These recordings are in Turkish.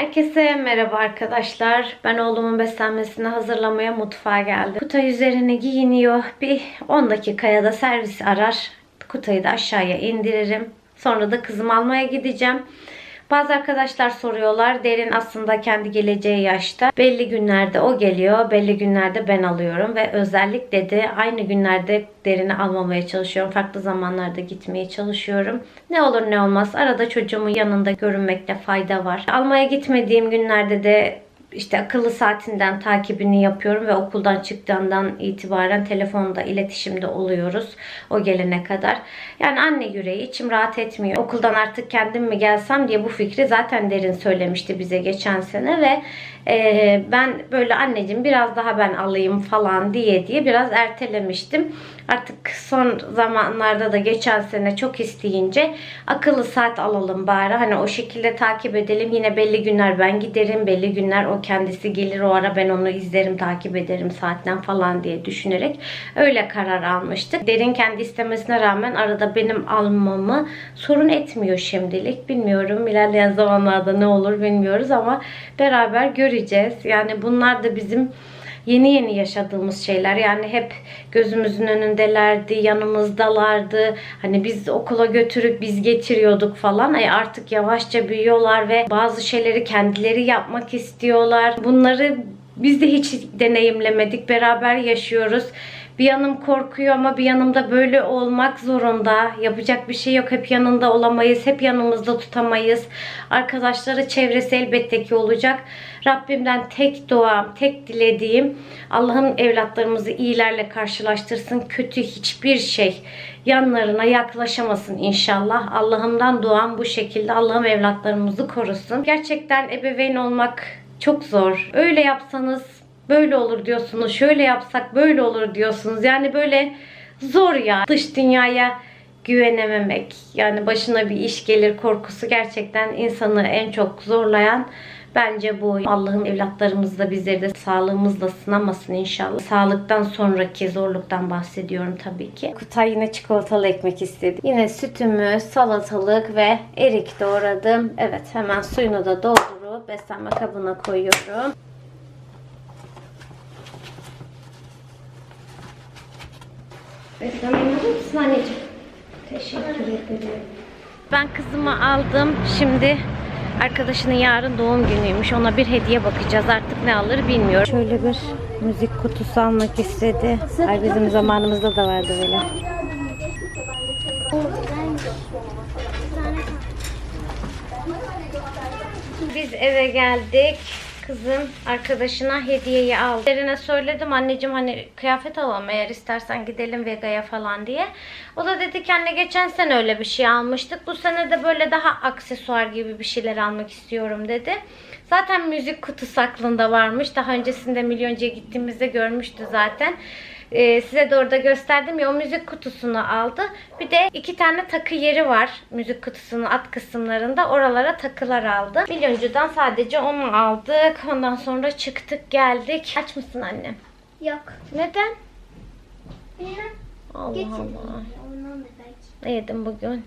Herkese merhaba arkadaşlar. Ben oğlumun beslenmesini hazırlamaya mutfağa geldim. Kutay üzerine giyiniyor. Bir 10 dakikaya da servis arar. Kutayı da aşağıya indiririm. Sonra da kızımı almaya gideceğim. Bazı arkadaşlar soruyorlar. Derin aslında kendi geleceği yaşta. Belli günlerde o geliyor. Belli günlerde ben alıyorum. Ve özellikle de aynı günlerde derini almamaya çalışıyorum. Farklı zamanlarda gitmeye çalışıyorum. Ne olur ne olmaz. Arada çocuğumun yanında görünmekte fayda var. Almaya gitmediğim günlerde de işte akıllı saatinden takibini yapıyorum ve okuldan çıktığından itibaren telefonda iletişimde oluyoruz o gelene kadar. Yani anne yüreği içim rahat etmiyor. Okuldan artık kendim mi gelsem diye bu fikri zaten derin söylemişti bize geçen sene ve e, ben böyle anneciğim biraz daha ben alayım falan diye diye biraz ertelemiştim. Artık son zamanlarda da geçen sene çok isteyince akıllı saat alalım bari. Hani o şekilde takip edelim. Yine belli günler ben giderim. Belli günler o kendisi gelir o ara ben onu izlerim takip ederim saatten falan diye düşünerek öyle karar almıştık. Derin kendi istemesine rağmen arada benim almamı sorun etmiyor şimdilik. Bilmiyorum ilerleyen zamanlarda ne olur bilmiyoruz ama beraber göreceğiz. Yani bunlar da bizim yeni yeni yaşadığımız şeyler. Yani hep gözümüzün önündelerdi, yanımızdalardı. Hani biz okula götürüp biz getiriyorduk falan. E artık yavaşça büyüyorlar ve bazı şeyleri kendileri yapmak istiyorlar. Bunları biz de hiç deneyimlemedik. Beraber yaşıyoruz. Bir yanım korkuyor ama bir yanımda böyle olmak zorunda. Yapacak bir şey yok. Hep yanında olamayız. Hep yanımızda tutamayız. Arkadaşları çevresi elbette ki olacak. Rabbimden tek duam, tek dilediğim Allah'ım evlatlarımızı iyilerle karşılaştırsın. Kötü hiçbir şey yanlarına yaklaşamasın inşallah. Allah'ımdan duam bu şekilde. Allah'ım evlatlarımızı korusun. Gerçekten ebeveyn olmak çok zor. Öyle yapsanız böyle olur diyorsunuz. Şöyle yapsak böyle olur diyorsunuz. Yani böyle zor ya. Dış dünyaya güvenememek. Yani başına bir iş gelir korkusu gerçekten insanı en çok zorlayan Bence bu Allah'ım evlatlarımızla bizleri de sağlığımızla sınamasın inşallah. Sağlıktan sonraki zorluktan bahsediyorum tabii ki. Kutay yine çikolatalı ekmek istedi. Yine sütümü, salatalık ve erik doğradım. Evet hemen suyunu da doldurup beslenme kabına koyuyorum. Ben kızımı aldım. Şimdi arkadaşının yarın doğum günüymüş. Ona bir hediye bakacağız. Artık ne alır bilmiyorum. Şöyle bir müzik kutusu almak istedi. Ay bizim zamanımızda da vardı böyle. Biz eve geldik. Kızım arkadaşına hediyeyi aldı. Derine söyledim anneciğim hani kıyafet alalım eğer istersen gidelim Vega'ya falan diye. O da dedi ki anne geçen sene öyle bir şey almıştık. Bu sene de böyle daha aksesuar gibi bir şeyler almak istiyorum dedi. Zaten müzik kutusu aklında varmış. Daha öncesinde milyoncuya gittiğimizde görmüştü zaten. Ee, size de orada gösterdim ya o müzik kutusunu aldı. Bir de iki tane takı yeri var müzik kutusunun alt kısımlarında. Oralara takılar aldı. Milyoncudan sadece onu aldık. Ondan sonra çıktık geldik. Aç mısın annem? Yok. Neden? Bilmem. Allah Getirdim. Allah. Ondan da belki. Ne yedin bugün?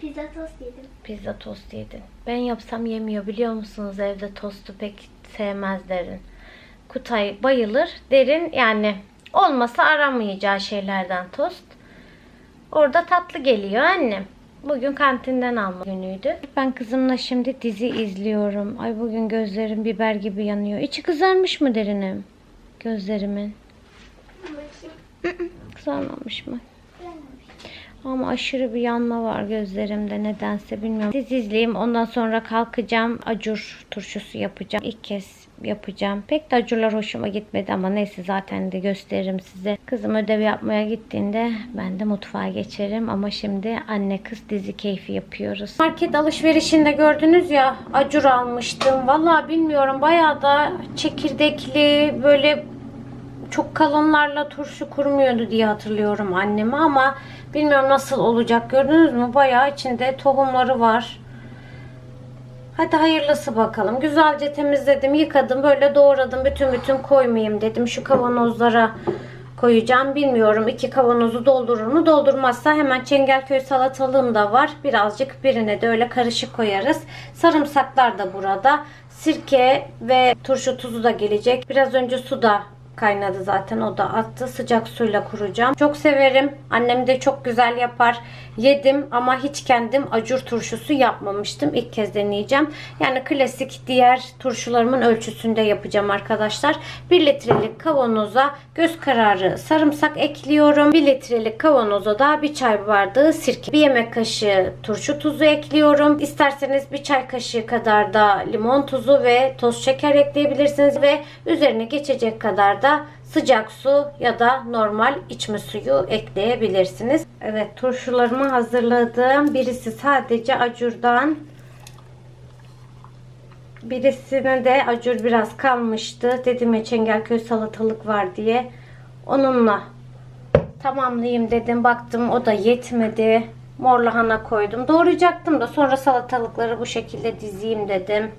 Pizza tost yedim. Pizza tost yedin. Ben yapsam yemiyor biliyor musunuz? Evde tostu pek sevmez derin. Kutay bayılır. Derin yani olmasa aramayacağı şeylerden tost. Orada tatlı geliyor annem. Bugün kantinden alma günüydü. Ben kızımla şimdi dizi izliyorum. Ay bugün gözlerim biber gibi yanıyor. İçi kızarmış mı derinim? Gözlerimin. Kızarmamış mı? Ama aşırı bir yanma var gözlerimde nedense bilmiyorum. Dizi izleyeyim ondan sonra kalkacağım. Acur turşusu yapacağım. İlk kez yapacağım. Pek de acurlar hoşuma gitmedi ama neyse zaten de gösteririm size. Kızım ödev yapmaya gittiğinde ben de mutfağa geçerim. Ama şimdi anne kız dizi keyfi yapıyoruz. Market alışverişinde gördünüz ya acur almıştım. Vallahi bilmiyorum bayağı da çekirdekli böyle çok kalınlarla turşu kurmuyordu diye hatırlıyorum annemi ama bilmiyorum nasıl olacak gördünüz mü? Bayağı içinde tohumları var. Hadi hayırlısı bakalım. Güzelce temizledim, yıkadım, böyle doğradım. Bütün bütün koymayayım dedim. Şu kavanozlara koyacağım. Bilmiyorum iki kavanozu doldurur mu doldurmazsa hemen Çengelköy salatalığım da var. Birazcık birine de öyle karışık koyarız. Sarımsaklar da burada. Sirke ve turşu tuzu da gelecek. Biraz önce su da kaynadı zaten o da attı. Sıcak suyla kuracağım. Çok severim. Annem de çok güzel yapar. Yedim ama hiç kendim acur turşusu yapmamıştım. İlk kez deneyeceğim. Yani klasik diğer turşularımın ölçüsünde yapacağım arkadaşlar. 1 litrelik kavanoza göz kararı sarımsak ekliyorum. 1 litrelik kavanoza da bir çay bardağı sirke. Bir yemek kaşığı turşu tuzu ekliyorum. İsterseniz bir çay kaşığı kadar da limon tuzu ve toz şeker ekleyebilirsiniz ve üzerine geçecek kadar da sıcak su ya da normal içme suyu ekleyebilirsiniz. Evet turşularımı hazırladım. Birisi sadece acurdan. Birisine de acur biraz kalmıştı. Dedim ya Çengelköy salatalık var diye. Onunla tamamlayayım dedim. Baktım o da yetmedi. Mor lahana koydum. Doğrayacaktım da sonra salatalıkları bu şekilde dizeyim dedim.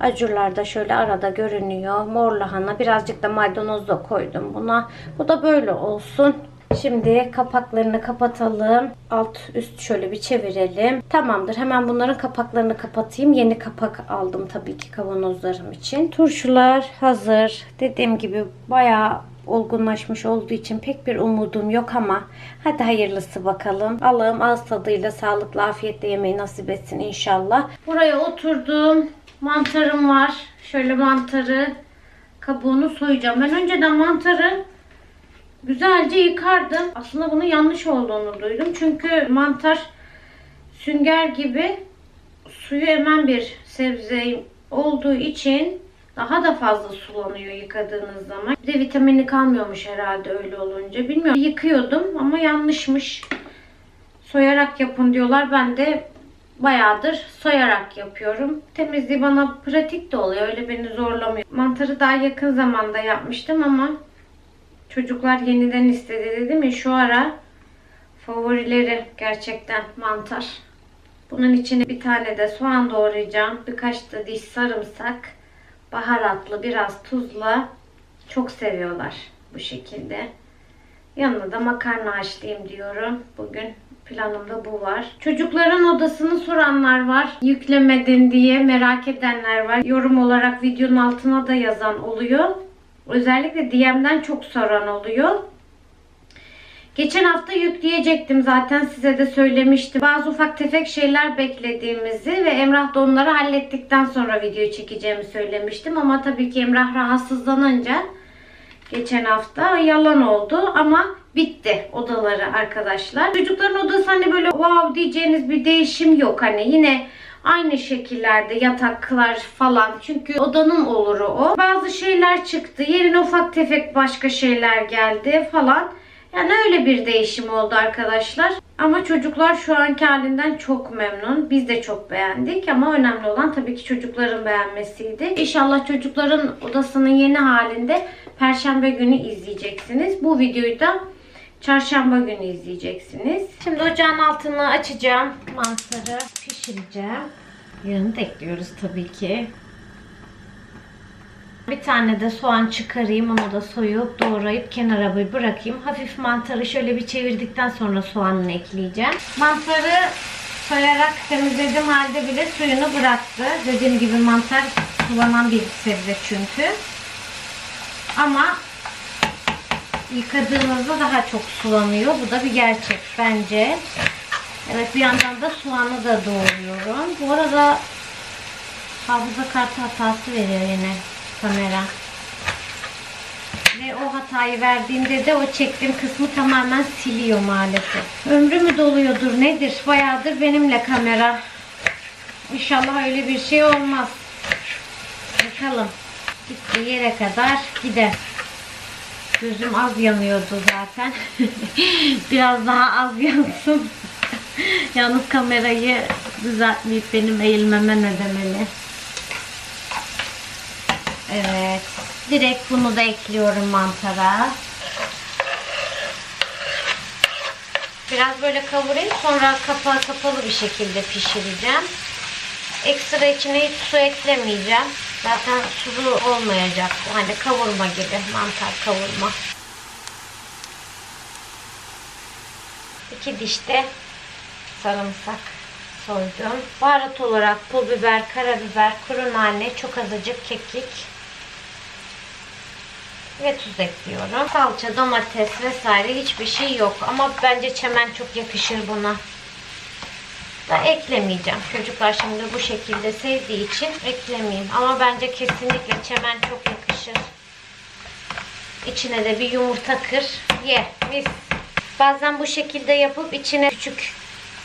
Acurlar da şöyle arada görünüyor. Mor lahana birazcık da maydanoz da koydum buna. Bu da böyle olsun. Şimdi kapaklarını kapatalım. Alt üst şöyle bir çevirelim. Tamamdır. Hemen bunların kapaklarını kapatayım. Yeni kapak aldım tabii ki kavanozlarım için. Turşular hazır. Dediğim gibi bayağı olgunlaşmış olduğu için pek bir umudum yok ama hadi hayırlısı bakalım. Allah'ım ağız tadıyla sağlıklı afiyetle yemeği nasip etsin inşallah. Buraya oturdum. Mantarım var. Şöyle mantarı kabuğunu soyacağım. Ben önceden mantarı güzelce yıkardım. Aslında bunun yanlış olduğunu duydum. Çünkü mantar sünger gibi suyu emen bir sebze olduğu için daha da fazla sulanıyor yıkadığınız zaman. Bir de vitamini kalmıyormuş herhalde öyle olunca. Bilmiyorum. Yıkıyordum ama yanlışmış. Soyarak yapın diyorlar. Ben de bayağıdır soyarak yapıyorum. Temizliği bana pratik de oluyor. Öyle beni zorlamıyor. Mantarı daha yakın zamanda yapmıştım ama çocuklar yeniden istedi dedim ya şu ara favorileri gerçekten mantar. Bunun içine bir tane de soğan doğrayacağım. Birkaç da diş sarımsak. Baharatlı, biraz tuzla. Çok seviyorlar bu şekilde. Yanına da makarna haşlayayım diyorum. Bugün planımda bu var. Çocukların odasını soranlar var. Yüklemedin diye merak edenler var. Yorum olarak videonun altına da yazan oluyor. Özellikle DM'den çok soran oluyor. Geçen hafta yükleyecektim zaten size de söylemiştim. Bazı ufak tefek şeyler beklediğimizi ve Emrah da onları hallettikten sonra video çekeceğimi söylemiştim. Ama tabii ki Emrah rahatsızlanınca geçen hafta yalan oldu ama bitti odaları arkadaşlar. Çocukların odası hani böyle wow diyeceğiniz bir değişim yok. Hani yine aynı şekillerde yataklar falan. Çünkü odanın oluru o. Bazı şeyler çıktı. Yerine ufak tefek başka şeyler geldi falan. Yani öyle bir değişim oldu arkadaşlar. Ama çocuklar şu anki halinden çok memnun. Biz de çok beğendik ama önemli olan tabii ki çocukların beğenmesiydi. İnşallah çocukların odasının yeni halinde Perşembe günü izleyeceksiniz. Bu videoyu da Çarşamba günü izleyeceksiniz. Şimdi ocağın altını açacağım. Mantarı pişireceğim. Yağını da ekliyoruz tabii ki. Bir tane de soğan çıkarayım. Onu da soyup doğrayıp kenara bırakayım. Hafif mantarı şöyle bir çevirdikten sonra soğanını ekleyeceğim. Mantarı soyarak temizlediğim halde bile suyunu bıraktı. Dediğim gibi mantar sulanan bir sebze çünkü. Ama yıkadığınızda daha çok sulanıyor. Bu da bir gerçek bence. Evet bir yandan da soğanı da doğruyorum. Bu arada hafıza kartı hatası veriyor yine kamera. Ve o hatayı verdiğinde de o çektiğim kısmı tamamen siliyor maalesef. Ömrü mü doluyordur nedir? Bayağıdır benimle kamera. İnşallah öyle bir şey olmaz. Bakalım. Gittiği yere kadar gider. Gözüm az yanıyordu zaten. Biraz daha az yansın. Yalnız kamerayı düzeltmeyip benim eğilmeme ne demeli. Evet. Direkt bunu da ekliyorum mantara. Biraz böyle kavurayım. Sonra kapağı kapalı bir şekilde pişireceğim. Ekstra içine hiç su eklemeyeceğim. Zaten sulu olmayacak. Hani kavurma gibi. Mantar kavurma. İki dişte sarımsak soydum. Baharat olarak pul biber, karabiber, kuru nane, çok azıcık kekik ve tuz ekliyorum. Salça, domates vesaire hiçbir şey yok. Ama bence çemen çok yakışır buna. Da eklemeyeceğim. Çocuklar şimdi bu şekilde sevdiği için eklemeyeyim. Ama bence kesinlikle çemen çok yakışır. İçine de bir yumurta kır. Ye. Mis. Bazen bu şekilde yapıp içine küçük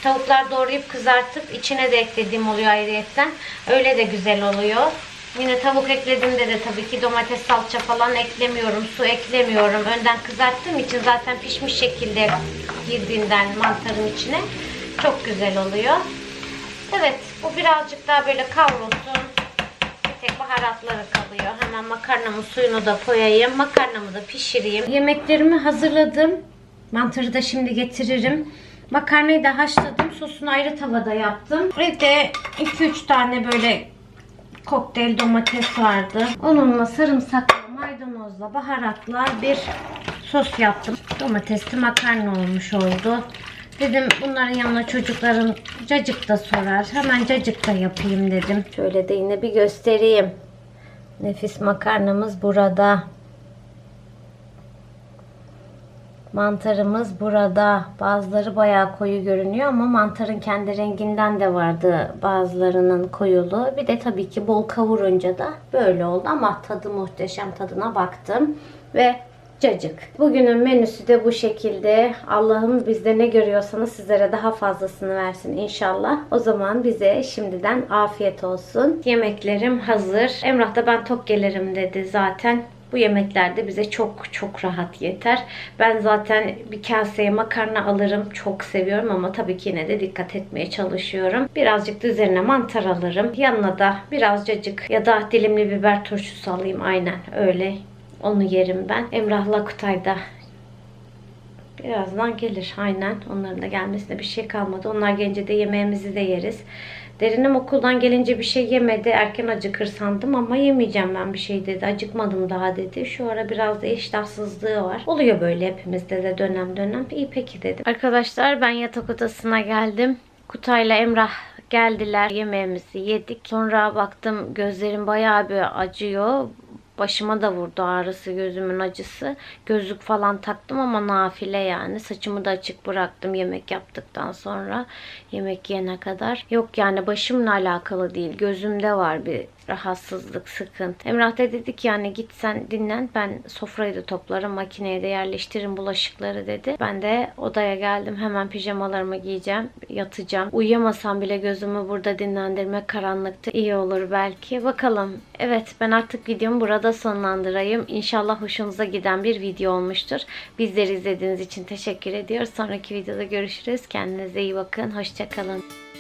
tavuklar doğrayıp kızartıp içine de eklediğim oluyor ayrıyetten. Öyle de güzel oluyor. Yine tavuk eklediğimde de tabii ki domates salça falan eklemiyorum. Su eklemiyorum. Önden kızarttığım için zaten pişmiş şekilde girdiğinden mantarın içine çok güzel oluyor. Evet bu birazcık daha böyle kavrulsun. Bir tek baharatları kalıyor. Hemen makarnamın suyunu da koyayım. Makarnamı da pişireyim. Yemeklerimi hazırladım. Mantarı da şimdi getiririm. Makarnayı da haşladım. Sosunu ayrı tavada yaptım. Ve de 2-3 tane böyle kokteyl domates vardı. Onunla sarımsakla, maydanozla, baharatla bir sos yaptım. Domatesli makarna olmuş oldu. Dedim bunların yanına çocukların cacık da sorar. Hemen cacık da yapayım dedim. Şöyle de yine bir göstereyim. Nefis makarnamız burada. Mantarımız burada. Bazıları bayağı koyu görünüyor ama mantarın kendi renginden de vardı bazılarının koyulu. Bir de tabii ki bol kavurunca da böyle oldu ama tadı muhteşem tadına baktım. Ve cacık. Bugünün menüsü de bu şekilde. Allah'ım bizde ne görüyorsanız sizlere daha fazlasını versin inşallah. O zaman bize şimdiden afiyet olsun. Yemeklerim hazır. Emrah da ben tok gelirim dedi zaten. Bu yemeklerde bize çok çok rahat yeter. Ben zaten bir kaseye makarna alırım. Çok seviyorum ama tabii ki yine de dikkat etmeye çalışıyorum. Birazcık da üzerine mantar alırım. Yanına da biraz cacık ya da dilimli biber turşusu alayım. Aynen öyle. Onu yerim ben. Emrah'la Kutay'da Birazdan gelir aynen. Onların da gelmesine bir şey kalmadı. Onlar gelince de yemeğimizi de yeriz. Derinim okuldan gelince bir şey yemedi. Erken acıkır sandım ama yemeyeceğim ben bir şey dedi. Acıkmadım daha dedi. Şu ara biraz da iştahsızlığı var. Oluyor böyle hepimizde de dönem dönem. İyi peki dedim. Arkadaşlar ben yatak odasına geldim. Kutayla Emrah geldiler. Yemeğimizi yedik. Sonra baktım gözlerim bayağı bir acıyor. Başıma da vurdu ağrısı, gözümün acısı. Gözlük falan taktım ama nafile yani. Saçımı da açık bıraktım yemek yaptıktan sonra. Yemek yene kadar. Yok yani başımla alakalı değil. Gözümde var bir rahatsızlık, sıkıntı. Emrah da dedi ki yani git sen dinlen. Ben sofrayı da toplarım, makineye de yerleştiririm bulaşıkları dedi. Ben de odaya geldim. Hemen pijamalarımı giyeceğim. Yatacağım. Uyuyamasam bile gözümü burada dinlendirmek karanlıkta iyi olur belki. Bakalım. Evet ben artık videomu burada sonlandırayım. İnşallah hoşunuza giden bir video olmuştur. Bizleri izlediğiniz için teşekkür ediyoruz. Sonraki videoda görüşürüz. Kendinize iyi bakın. Hoşçakalın.